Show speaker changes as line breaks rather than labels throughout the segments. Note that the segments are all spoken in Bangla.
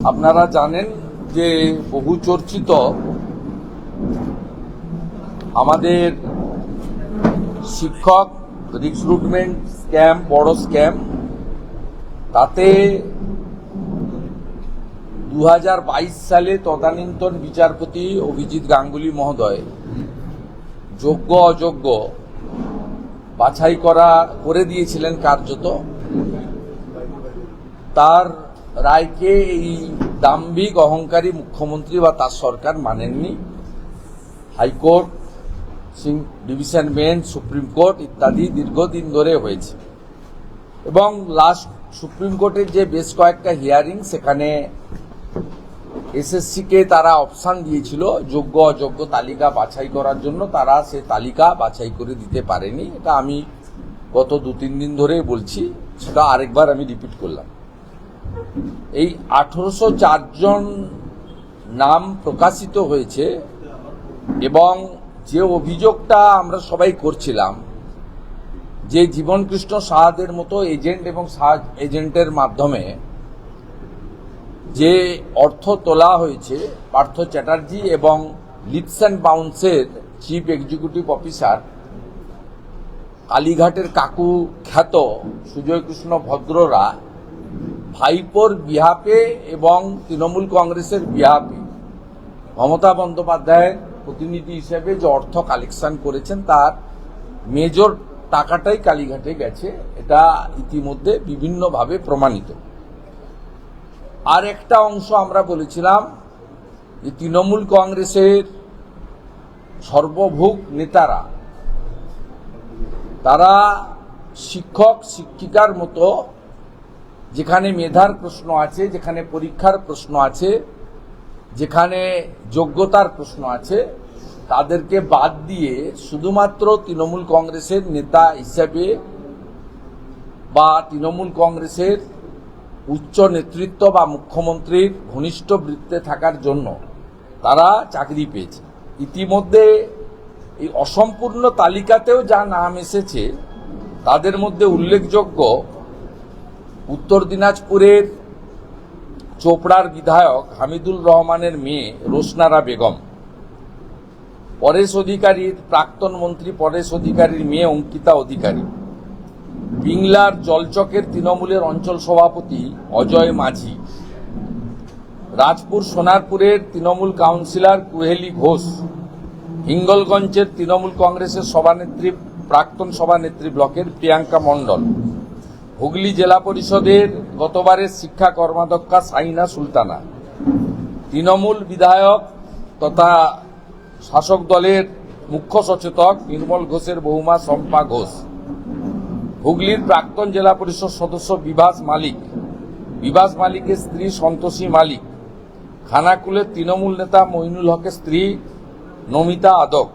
আপনারা জানেন যে বহু চর্চিত আমাদের শিক্ষক রিক্রুটমেন্ট স্ক্যাম বড় স্ক্যাম তাতে দু হাজার বাইশ সালে তদানীন্তন বিচারপতি অভিজিৎ গাঙ্গুলি মহোদয় যোগ্য, অযোগ্য বাছাই করা, করে দিয়েছিলেন কার্যত। তার রায়কে এই দাম্ভিক অহংকারী মুখ্যমন্ত্রী বা তার সরকার মানেননি। High court, single- division bench, supreme court ইত্যাদি দীর্ঘদিন ধরে হয়েছে। এবং লাস্ট সুপ্রিম কোর্টের যে বেশ কয়েকটা হিয়ারিং, সেখানে এসএসসিকে তারা অপশান দিয়েছিল, যোগ্য অযোগ্য তালিকা বাছাই করার জন্য। তারা সে তালিকা বাছাই করে দিতে পারেনি। এটা আমি গত দু তিন দিন ধরে বলছি। সেটা আরেকবার আমি রিপিট করলাম। এই আঠারোশো জন নাম প্রকাশিত হয়েছে এবং যে অভিযোগটা আমরা সবাই করছিলাম, যে জীবনকৃষ্ণ সাহাদের মতো এজেন্ট এবং সাহায্য এজেন্টের মাধ্যমে যে অর্থ তোলা হয়েছে, পার্থ চ্যাটার্জি এবং লিপস অ্যান্ড বাউন্সের চিফ এক্সিকিউটিভ অফিসার কালীঘাটের কাকু খ্যাত সুজয় কৃষ্ণ ভদ্ররা ভাইপোর বিহাপে এবং তৃণমূল কংগ্রেসের বিহাপে মমতা বন্দ্যোপাধ্যায়ের প্রতিনিধি হিসেবে যে অর্থ কালেকশন করেছেন, তার মেজর টাকাটাই কালীঘাটে গেছে। এটা ইতিমধ্যে বিভিন্নভাবে প্রমাণিত। আর একটা অংশ আমরা বলেছিলাম যে তৃণমূল কংগ্রেসের সর্বভোগ নেতারা, তারা শিক্ষক, শিক্ষিকার মতো যেখানে মেধার প্রশ্ন আছে, যেখানে পরীক্ষার প্রশ্ন আছে, যেখানে যোগ্যতার প্রশ্ন আছে, তাদেরকে বাদ দিয়ে শুধুমাত্র তৃণমূল কংগ্রেসের নেতা হিসেবে বা তৃণমূল কংগ্রেসের উচ্চ নেতৃত্ব বা মুখ্যমন্ত্রীর ঘনিষ্ঠ বৃত্তে থাকার জন্য তারা চাকরি পেয়েছে। ইতিমধ্যে এই অসম্পূর্ণ তালিকাতেও যা নাম এসেছে, তাদের মধ্যে উল্লেখযোগ্য উত্তর দিনাজপুরের চোপড়ার বিধায়ক হামিদুল রহমানের মেয়ে রোশনারা বেগম। পরেশ অধিকারীর প্রাক্তন মন্ত্রী পরেশ অধিকারীর মেয়ে অঙ্কিতা অধিকারী। বিংলার জলচকের তৃণমূলের অঞ্চল সভাপতি অজয় মাঝি। রাজপুর সোনারপুরের তৃণমূল কাউন্সিলর কুহেলি ঘোষ। হিঙ্গলগঞ্জের তৃণমূল কংগ্রেসের সভানেত্রী, প্রাক্তন সভানেত্রী ব্লকের প্রিয়াঙ্কা মণ্ডল। হুগলি জেলা পরিষদের গতবারের শিক্ষা কর্মাধ্যক্ষা সাইনা সুলতানা। তৃণমূল বিধায়ক তথা শাসক দলের মুখ্য সচেতক নির্মল ঘোষের বহুমা শম্পা ঘোষ। হুগলির প্রাক্তন জেলা পরিষদ সদস্য বিভাস মালিক। বিভাস মালিকের স্ত্রী সন্তোষী মালিক। খানাকুলের তৃণমূল নেতা মইনুল হকের স্ত্রী নমিতা আদক।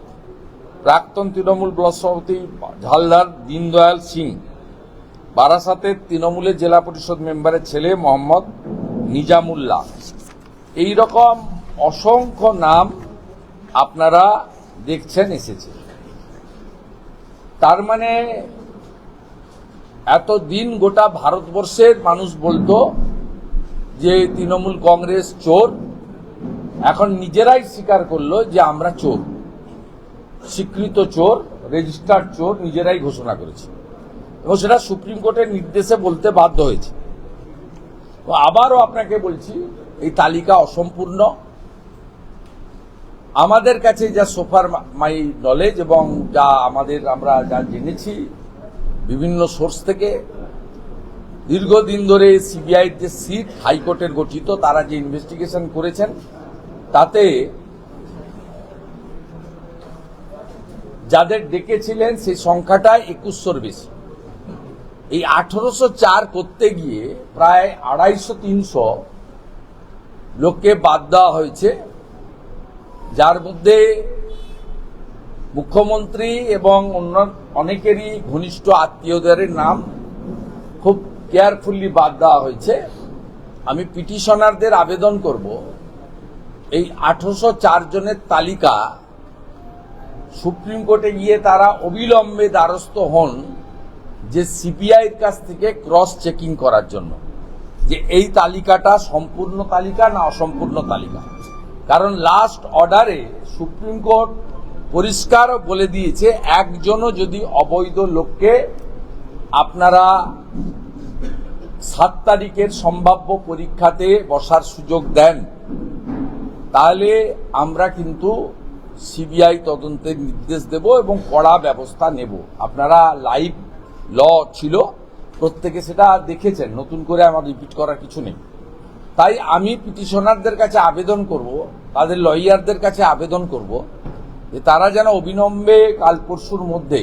প্রাক্তন তৃণমূল ব্লক সভাপতি ঝালদার দীনদয়াল সিং। বারাসাতের তৃণমূলের জেলা পরিষদ মেম্বারের ছেলে মোহাম্মদ নিজামুল্লাহ। এই রকম অসংখ্য নাম আপনারা দেখছেন, এসেছে। তার মানে এতদিন গোটা ভারতবর্ষের মানুষ বলতো যে তৃণমূল কংগ্রেস চোর। এখন নিজেরাই স্বীকার করল যে আমরা চোর। স্বীকৃত চোর, রেজিস্টার্ড চোর নিজেরাই ঘোষণা করেছে। এবং সেটা সুপ্রিম কোর্টের নির্দেশে বলতে বাধ্য হয়েছে। আবারও আপনাকে বলছি, এই তালিকা অসম্পূর্ণ। আমাদের কাছে যা সোফার মাই নলেজ এবং যা আমাদের আমরা যা জেনেছি বিভিন্ন সোর্স থেকে, দীর্ঘদিন ধরে সিবিআই যে সিট হাইকোর্টের গঠিত, তারা যে ইনভেস্টিগেশন করেছেন, তাতে যাদের ডেকেছিলেন সেই সংখ্যাটা একুশশোর বেশি। এই আঠারোশো চার করতে গিয়ে প্রায় আড়াইশো তিনশো লোককে বাদ দেওয়া হয়েছে। যার মধ্যে মুখ্যমন্ত্রী এবং অন্য অনেকেরই ঘনিষ্ঠ আত্মীয়দের নাম খুব কেয়ারফুলি বাদ দেওয়া হয়েছে। আমি পিটিশনারদের আবেদন করব। এই আঠারোশো চার জনের তালিকা সুপ্রিম কোর্টে গিয়ে তারা অবিলম্বে দ্বারস্থ হন। যে সিবিআইয়ের কাছ থেকে ক্রস চেকিং করার জন্য। যে এই তালিকাটা সম্পূর্ণ তালিকা না অসম্পূর্ণ তালিকা। কারণ লাস্ট অর্ডারে সুপ্রিম কোর্ট পরিষ্কার বলে দিয়েছে, একজনও যদি অবৈধ লোককে আপনারা সাত তারিখের সম্ভাব্য পরীক্ষাতে বসার সুযোগ দেন, তাহলে আমরা কিন্তু সিবিআই তদন্তের নির্দেশ দেব এবং কড়া ব্যবস্থা নেব। আপনারা লাইভ ল ছিল, প্রত্যেকে সেটা দেখেছেন, নতুন করে আমার রিপিট করার কিছু নেই। তাই আমি পিটিশনারদের কাছে আবেদন করব, তাদের লয়ারদের কাছে আবেদন করব, যে তারা যেন অবিলম্বে কাল পরশুর মধ্যে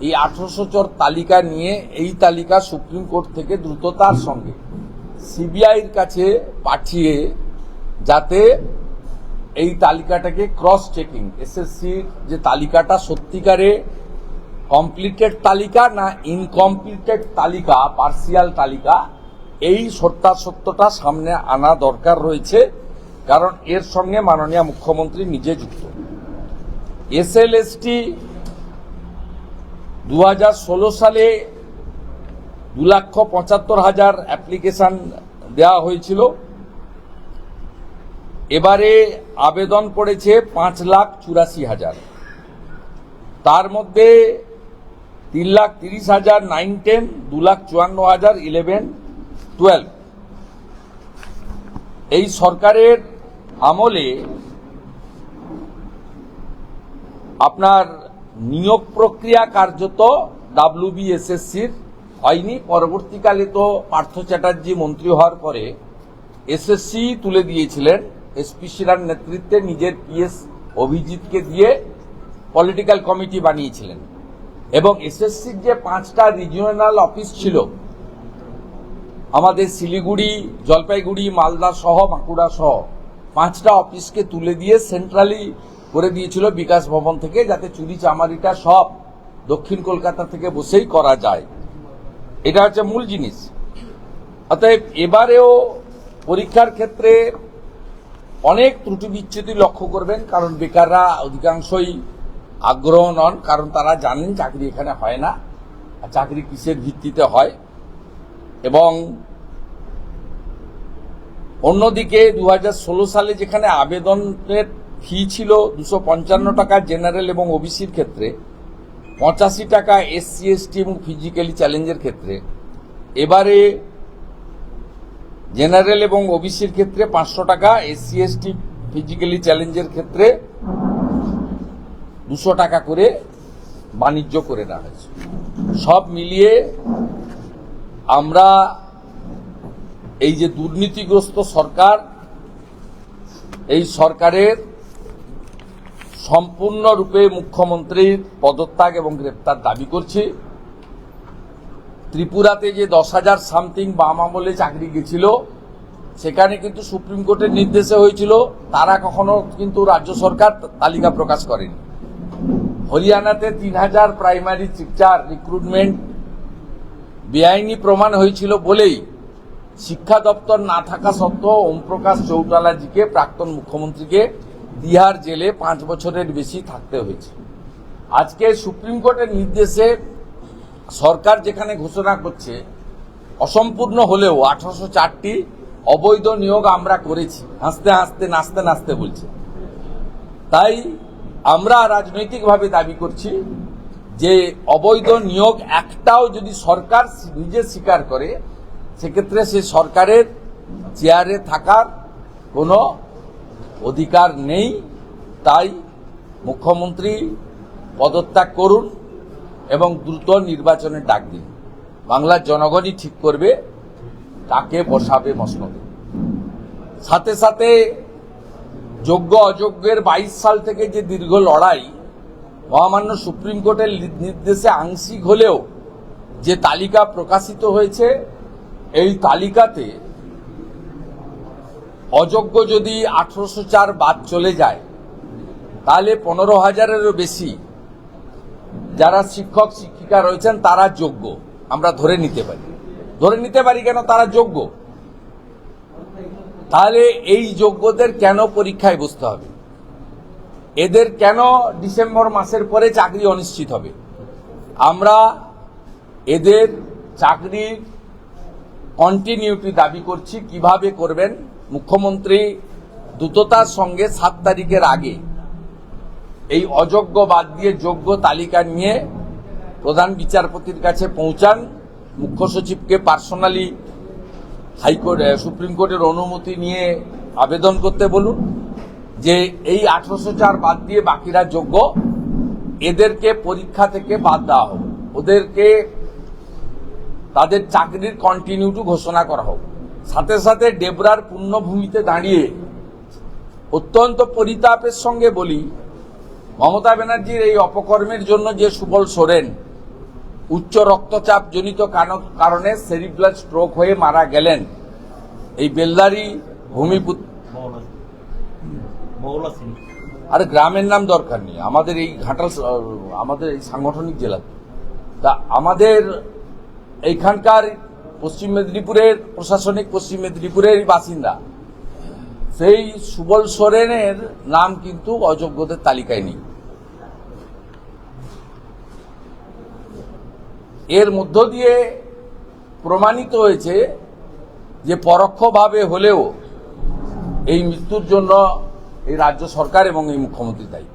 এই আঠারোশো চর তালিকা নিয়ে এই তালিকা সুপ্রিম কোর্ট থেকে দ্রুততার সঙ্গে সিবিআইয়ের কাছে পাঠিয়ে যাতে এই তালিকাটাকে ক্রস চেকিং এসএসসির যে তালিকাটা সত্যিকারে কমপ্লিটেড তালিকা না ইনকমপ্লিটেড তালিকা পার্সিয়াল তালিকা, এই সত্যাসত্যটা সামনে আনা দরকার রয়েছে, কারণ এর সঙ্গে মাননীয় মুখ্যমন্ত্রী নিজে যুক্ত। এসএলএসটি দু হাজার ষোলো সালে দু লক্ষ পঁচাত্তর হাজার অ্যাপ্লিকেশন দেওয়া হয়েছিল। এবারে আবেদন পড়েছে পাঁচ লাখ চুরাশি হাজার। তার মধ্যে তিন লাখ তিরিশ হাজার নাইন টেন দু লাখ চুয়ান্ন হাজার ইলেভেন টুয়েলভ এই সরকারের আমলে আপনার নিয়োগ প্রক্রিয়া কার্যত ডাব্লিউবিএসএসসির হয়নি। পরবর্তীকালে তো পার্থ চ্যাটার্জি মন্ত্রী হওয়ার পরে এসএসসি তুলে দিয়েছিলেন। এসপি সিরার নেতৃত্বে নিজের পিএস অভিজিৎকে দিয়ে পলিটিক্যাল কমিটি বানিয়েছিলেন। এবং এসএসসির যে পাঁচটা রিজিওনাল অফিস ছিল, আমাদের শিলিগুড়ি, জলপাইগুড়ি, মালদা সহ, বাঁকুড়া সহ, পাঁচটা অফিসকে তুলে দিয়ে সেন্ট্রালি করে দিয়েছিল বিকাশ ভবন থেকে, যাতে চুরি চামারিটা সব দক্ষিণ কলকাতা থেকে বসেই করা যায়। এটা হচ্ছে মূল জিনিস। অতএব এবারেও পরীক্ষার ক্ষেত্রে অনেক ত্রুটি বিচ্ছুতি লক্ষ্য করবেন, কারণ বেকাররা অধিকাংশই আগ্রহ নন, কারণ তারা জানেন চাকরি এখানে হয় না, আর চাকরি কিসের ভিত্তিতে হয়। এবং অন্যদিকে দু হাজার ষোলো সালে যেখানে আবেদনের ফি ছিল দুশো পঞ্চান্ন টাকা জেনারেল এবং ওবিসির ক্ষেত্রে, পঁচাশি টাকা এসসি, এসটি এবং ফিজিক্যালি চ্যালেঞ্জের ক্ষেত্রে, এবারে জেনারেল এবং ওবিসির ক্ষেত্রে পাঁচশো টাকা, এসসি, এসটি, ফিজিক্যালি চ্যালেঞ্জের ক্ষেত্রে দুশো টাকা করে বাণিজ্য করে দেওয়া হয়েছে। সব মিলিয়ে আমরা এই যে দুর্নীতিগ্রস্ত সরকার, এই সরকারের সম্পূর্ণরূপে মুখ্যমন্ত্রীর পদত্যাগ এবং গ্রেপ্তার দাবি করছি। ত্রিপুরাতে যে দশ হাজার সামথিং বাম আমলে চাকরি গেছিল, সেখানে কিন্তু সুপ্রিম কোর্টের নির্দেশে হয়েছিল, তারা কখনো কিন্তু রাজ্য সরকার তালিকা প্রকাশ করেনি। হরিয়ানাতে তিন হাজার প্রাইমারি টিচার রিক্রুটমেন্ট বেআইনি প্রমাণ হয়েছিল বলেই শিক্ষা দপ্তর না থাকা সত্ত্বেও ওমপ্রকাশ চৌটালাজিকে প্রাক্তন মুখ্যমন্ত্রীকে তিহার জেলে পাঁচ বছরের বেশি থাকতে হয়েছে। আজকে সুপ্রিম কোর্টের নির্দেশে সরকার যেখানে ঘোষণা করছে, অসম্পূর্ণ হলেও আঠারোশো চারটি অবৈধ নিয়োগ আমরা করেছি। হাসতে হাসতে, নাচতে নাচতে বলছে। তাই আমরা রাজনৈতিকভাবে দাবি করছি যে অবৈধ নিয়োগ একটাও যদি সরকার নিজে স্বীকার করে, সেক্ষেত্রে সে সরকারের চেয়ারে থাকার কোনো অধিকার নেই। তাই মুখ্যমন্ত্রী পদত্যাগ করুন এবং দ্রুত নির্বাচনের ডাক দিন। বাংলার জনগণই ঠিক করবে, কাকে বসাবে মসনদে। সাথে সাথে যোগ্য অযোগ্যের বাইশ সাল থেকে যে দীর্ঘ লড়াই, মহামান্য সুপ্রিম কোর্টের নির্দেশে আংশিক হলেও যে তালিকা প্রকাশিত হয়েছে, এই তালিকাতে অযোগ্য যদি আঠারোশো চার বাদ চলে যায়, তাহলে পনেরো হাজারেরও বেশি যারা শিক্ষক, শিক্ষিকা রয়েছেন, তারা যোগ্য। আমরা ধরে নিতে পারি। ধরে নিতে পারি কেন? তারা যোগ্য। তাহলে এই যোগ্যদের কেন পরীক্ষায় বসতে হবে? এদের কেন ডিসেম্বর মাসের পরে চাকরি অনিশ্চিত হবে? আমরা এদের চাকরির কন্টিনিউটি দাবি করছি, কীভাবে করবেন? মুখ্যমন্ত্রী দ্রুততার সঙ্গে সাত তারিখের আগে এই অযোগ্য বাদ দিয়ে যোগ্য তালিকা নিয়ে প্রধান বিচারপতির কাছে পৌঁছান। মুখ্য সচিবকে পার্সোনালি হাইকোর্ট সুপ্রিম কোর্টের অনুমতি নিয়ে আবেদন করতে বলুন যে এই আঠারোশো চার বাদ দিয়ে বাকিরা যোগ্য, এদেরকে পরীক্ষা থেকে বাদ দেওয়া হোক। ওদেরকে তাদের চাকরির কন্টিনিউটি ঘোষণা করা হোক। সাথে সাথে ডেবরার পূর্ণভূমিতে দাঁড়িয়ে অত্যন্ত পরিতাপের সঙ্গে বলি, মমতা ব্যানার্জির এই অপকর্মের জন্য যে সুবল সোরেন উচ্চ রক্তচাপ জনিত কারণে সেরিব্লাল স্ট্রোক হয়ে মারা গেলেন। এই বেলদারি ভূমিপুত্র আর গ্রামের নাম দরকার নেই। আমাদের এই ঘাটাল আমাদের এই সাংগঠনিক জেলা। তা আমাদের এইখানকার পশ্চিম মেদিনীপুরের প্রশাসনিক পশ্চিম মেদিনীপুরের বাসিন্দা। সেই সুবল সোরেনের নাম কিন্তু অযোগ্যদের তালিকায় নেই। এর মধ্য দিয়ে প্রমাণিত হয়েছে যে পরোক্ষভাবে হলেও এই মৃত্যুর জন্য এই রাজ্য সরকার এবং এই মুখ্যমন্ত্রী দায়ী।